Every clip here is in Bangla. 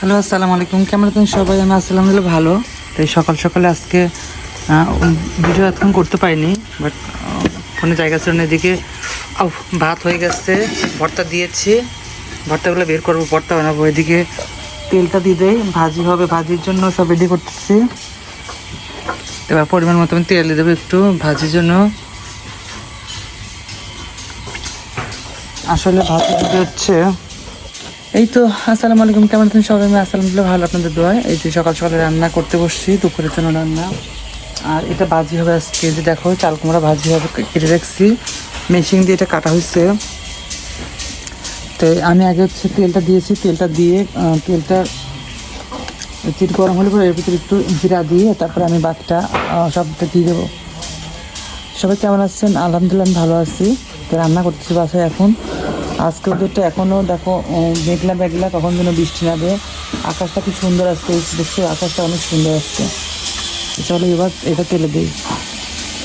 হ্যালো, আসসালামু আলাইকুম। কেমন আছেন সবাই? আমি আসসালাম ভালো। তাই সকাল সকালে আজকে ভিডিও এতক্ষণ করতে পারিনি, বাট ফোনে জায়গা ছিল এদিকে। ভাত হয়ে গেছে, ভর্তা দিয়েছি। ভর্তাগুলো বের করব, ভর্তা বানাবো। এদিকে তেলটা দিয়ে দেয় ভাজি হবে, ভাজির জন্য সব রেডি করতেছি। এবার পরিমাণ মতো আমি তেল দিয়ে দেবো একটু, ভাজির জন্য। আসলে ভাজি দিতে হচ্ছে এই তো, আসসালামু আলাইকুম, কেমন আছেন সবাই? আমি আলহামদুলিল্লাহ ভালো, আপনাদের দোয়া এই যে সকাল সকালে রান্না করতে বসছি, দুপুরের জন্য রান্না। আর এটা ভাজি হবে আজকে যে দেখো, চাল কুমড়া ভাজি হবে কেটে রাখছি। মেশিন দিয়ে এটা কাটা হয়েছে। তো আমি আগে হচ্ছে তেলটা দিয়েছি, তেলটা দিয়ে তেলটা তেল গরম হলে পরে এর ভিতরে একটু জিরা দিয়ে তারপরে আমি বাকিটা সবটা দিয়ে দেবো। সবাই কেমন আছেন? আলহামদুলিল্লাহ আমি ভালো আছি। তো রান্না করতেছি বাসায় এখন। আজকে ওদেরটা এখনও দেখো মেঘলা মেঘলা কখন যেন বৃষ্টি নামবে আকাশটা কি সুন্দর আসছে দেখছ আকাশটা অনেক সুন্দর আসছে। তো চলো এবার এটা তেলে দিই।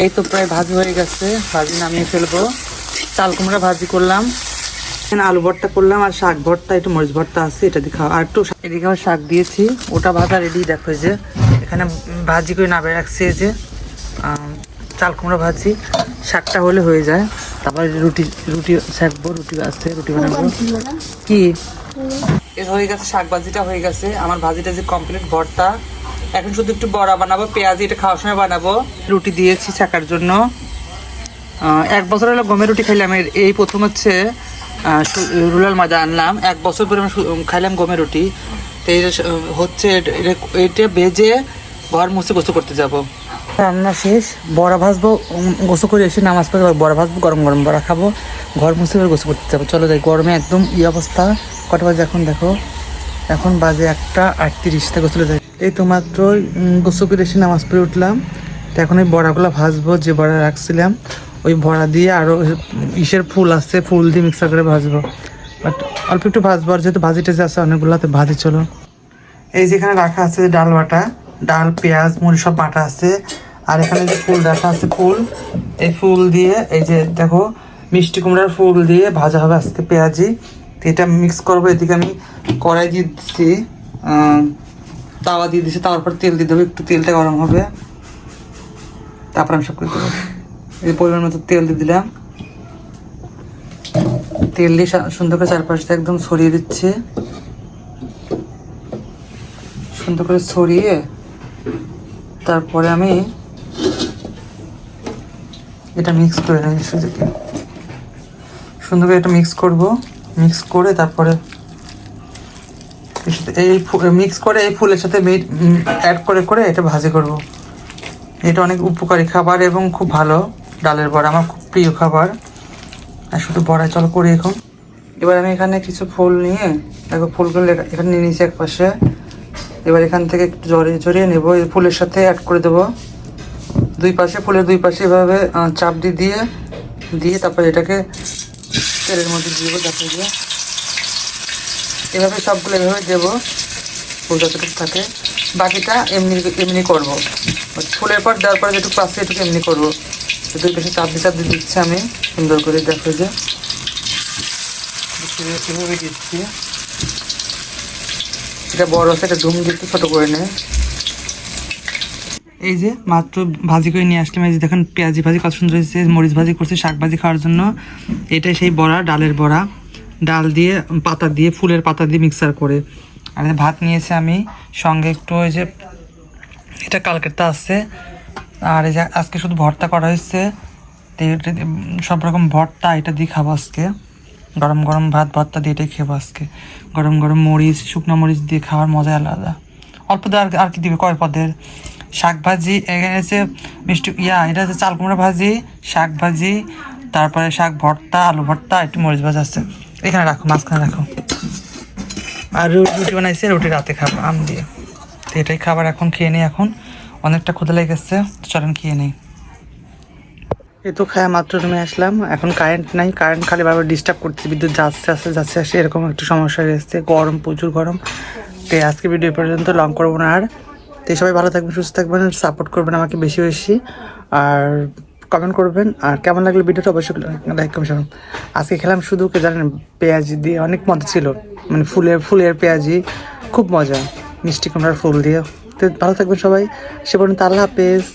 এই তো প্রায় ভাজি হয়ে গেছে ভাজি নামিয়ে ফেলব। চাল কুমড়া ভাজি করলাম। এখানে আলু ভর্তা করলাম আর শাক ভর্তা একটু মরিচ ভর্তা আছে এটা দিয়ে খাওয়া। আর একটু এদিকে আবার শাক দিয়েছি ওটা ভাজা রেডি দেখো এই যে। এখানে ভাজি করে নামে রাখছি এই যে। চাল কুমড়া ভাজি শাকটা হলে হয়ে যায়। তারপরে রুটি রুটি শাকবো রুটি আছে রুটি বানাবো। কি? এর হয়ে গেছে শাক ভাজিটা হয়ে গেছে। আমার ভাজিটা যে কমপ্লিট ভর্তা। এখন শুধু একটু বড়া বানাবো পেঁয়াজি এটা খাওয়ার সময় বানাবো। রুটি দিয়েছি ছাকার জন্য। এক বছর হলো গমের রুটি খাইলাম। এর- এই প্রথম হচ্ছে রুলাল মাজা আনলাম। এক বছর পরে আমি খাইলাম গমের রুটি। তো হচ্ছে এটা- ভেজে ঘর মুছে গোসল করতে যাব। রান্না শেষ, বড়া ভাজবো গোসল করে এসে নামাজ পড়ে বড়া ভাজবো, গরম গরম বড়া খাব, ঘর মুছে করে গোসল করতে যাব। চলো যাই, গরমে একদম ই অবস্থা। কটা বাজে এখন দেখো? এখন বাজে একটা আটত্রিশটা গোসলে যাই। এই তো মাত্র গোসল করে এসে নামাজ পড়ে উঠলাম। তো এখন ওই বড়াগুলো ভাজবো, যে বড়া রাখছিলাম, ওই বড়া দিয়ে আরও ইসের ফুল আছে, ফুল দিয়ে মিক্সার করে ভাজবো। বাট অল্প একটু ভাজবো, আর যেহেতু ভাজি টেজে আছে অনেকগুলো তো ভাজি, চলো। এই যেখানে রাখা আছে ডাল বাটা ডাল, পেঁয়াজ মুড়ি সব বাটা আছে। আর এখানে যে ফুল রাখা আছে ফুল, এই ফুল দিয়ে, এই যে দেখো, মিষ্টি কুমড়ার ফুল দিয়ে ভাজা হবে আজকে পেঁয়াজি। এটা মিক্স করব, এদিকে আমি কড়াই দিয়ে দিচ্ছি তাওয়া দিয়ে দিচ্ছি, তাওয়ার পর তেল দিয়ে দেবো, একটু তেলটা গরম হবে। তারপর আমি সব করে দেবো। এই পরিমাণ মতো তেল দিয়ে দিলাম। তেল দিয়ে সুন্দর করে চারপাশটা একদম ছড়িয়ে দিচ্ছে। সুন্দর করে ছড়িয়ে তারপরে আমি এটা মিক্স করে নেব সুজিকে। সুন্দর করে এটা মিক্স করব। মিক্স করে তারপরে এই মিক্স করে এই ফুলের সাথে অ্যাড করে করে এটা ভাজি করব। এটা অনেক উপকারী খাবার এবং খুব ভালো ডালের বড়া, আমার খুব প্রিয় খাবার। আর শুধু বড়া চল করি এখন। এবার আমি এখানে কিছু ফুল নিয়ে, দেখো ফুলগুলো এখানে নিয়ে নিয়েছি এক পাশে। এবার এখান থেকে একটু জড়িয়ে জড়িয়ে নেব, এই ফুলের সাথে অ্যাড করে দেবো। দুই পাশে, ফুলের দুই পাশে এভাবে চাপ দিয়ে দিয়ে দিয়ে তারপরে এটাকে তেলের মধ্যে দিয়ে দেবো, যাতে দিয়ে। এভাবে সবগুলো এভাবে দেবো, ফুল যতটুকু থাকে। বাকিটা এমনি এমনি করব। ফুলের পর দেওয়ার পরে যেটুকু পাশে এটুকু এমনি করব। দুই পাশে চাপ দিয়ে চাপ দিয়ে দিচ্ছি আমি, সুন্দর করে দেখো যে। দিচ্ছি। এটা বড় এটা ধুম দিতে ছোট করে নেয় এই যে মাত্র ভাজি করে নিয়ে আসলাম, এই যে দেখেন পেঁয়াজি ভাজি কত সুন্দর হয়েছে, মরিচ ভাজি করছে, শাক ভাজি খাওয়ার জন্য। এটাই সেই বড়া, ডালের বড়া। ডাল দিয়ে, পাতা দিয়ে, ফুলের পাতা দিয়ে মিক্সার করে। আর ভাত নিয়েছি আমি, সঙ্গে একটু ওই যে এটা কালকেরটা আছে। আর এই যে আজকে শুধু ভর্তা করা হয়েছে। সব রকম ভর্তা, এটা দিয়ে খাব আজকে। গরম গরম ভাত, ভর্তা দিয়ে এটাই খাব আজকে। গরম গরম মরিচ, শুকনো মরিচ দিয়ে খাওয়ার মজা আলাদা। অল্প দিয়ে আর কি দিবে? কয় পদের? শাক ভাজি এখানে আছে মিষ্টি, ইয়া, এটা হচ্ছে চাল কুমড়া ভাজি শাক ভাজি তারপরে শাক ভর্তা, আলু ভর্তা, একটু মরিচ ভাজা আছে। এখানে রাখো, মাঝখানে রাখো। আর রুটি বানাইছে, রুটি রাতে খাব, আম দিয়ে। তো এটাই খাবার এখন খেয়ে নিই এখন। অনেকটা ক্ষুদা লেগেছে, চলেন খেয়ে নেই। এই তো খায়া মাত্র রুমে আসলাম। এখন কারেন্ট নাই কারেন্ট খালি বারবার ডিস্টার্ব করছে বিদ্যুৎ যাচ্ছে, আসছে যাচ্ছে, আসছে, এরকম একটু সমস্যা এসেছে গরম, প্রচুর গরম। তো আজকে ভিডিও পর্যন্ত লং করব না আর। তো সবাই ভালো থাকবেন, সুস্থ থাকবেন সাপোর্ট করবেন আমাকে বেশি বেশি। আর কমেন্ট করবেন। আর কেমন লাগল ভিডিওটা অবশ্যই লাইক কমেন্ট আজকে খেলাম শুধু কে জানেন, পেঁয়াজি দিয়ে অনেক মজা ছিল। মানে ফুলের ফুলের পেঁয়াজি, খুব মজা। মিষ্টি কুমড়ার ফুল দিয়ে। তো ভালো থাকবেন সবাই। সে পর্যন্ত আল্লাহ হাফেজ।